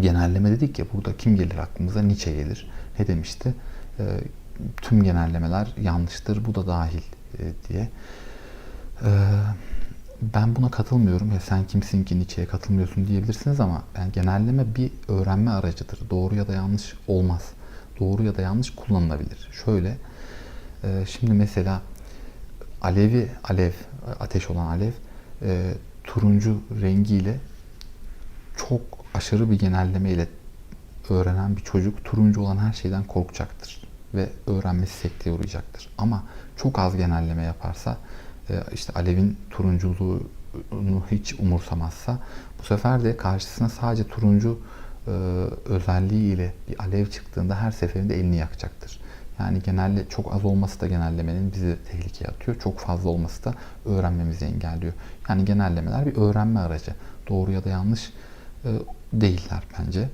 genelleme dedik ya burada kim gelir aklımıza? Nietzsche gelir. Ne demişti? E, tüm genellemeler yanlıştır. Bu da dahil e, diye. E, ben buna katılmıyorum. Ya sen kimsin ki Nietzsche'ye katılmıyorsun diyebilirsiniz ama yani genelleme bir öğrenme aracıdır. Doğru ya da yanlış olmaz. Doğru ya da yanlış kullanılabilir. Şöyle e, şimdi mesela alevi alev ateş olan alev e, turuncu rengiyle çok aşırı bir genelleme ile öğrenen bir çocuk turuncu olan her şeyden korkacaktır ve öğrenmesi sekteye uğrayacaktır. Ama çok az genelleme yaparsa e, işte alevin turunculuğunu hiç umursamazsa bu sefer de karşısına sadece turuncu e, özelliğiyle bir alev çıktığında her seferinde elini yakacaktır. Yani genelde çok az olması da genellemenin bizi tehlikeye atıyor. Çok fazla olması da öğrenmemizi engelliyor. Yani genellemeler bir öğrenme aracı. Doğru ya da yanlış değiller bence.